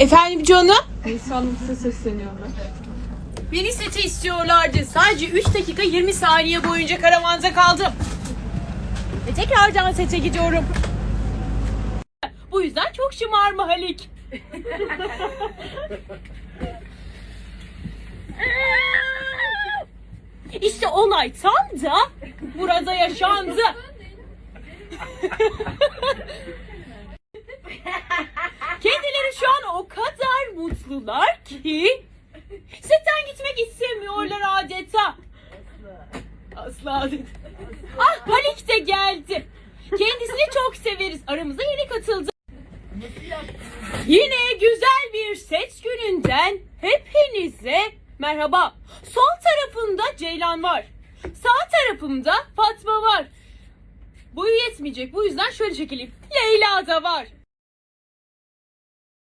Efendim canım? Nisan'ın size sesleniyorlar. Beni sete istiyorlardı. Sadece 3 dakika 20 saniye boyunca karavanda kaldım. Ve tekrardan sete gidiyorum. Bu yüzden çok şımarma Halik. işte olay tam da burada yaşandı. Mutlular ki setten gitmek istemiyorlar adeta. Asla adeta. Ah Halik de geldi. Kendisini çok severiz. Aramıza yeni katıldı. Yine güzel bir set gününden hepinize merhaba. Sol tarafımda Ceylan var. Sağ tarafımda Fatma var. Boyu yetmeyecek. Bu yüzden şöyle çekileyim. Leyla da var.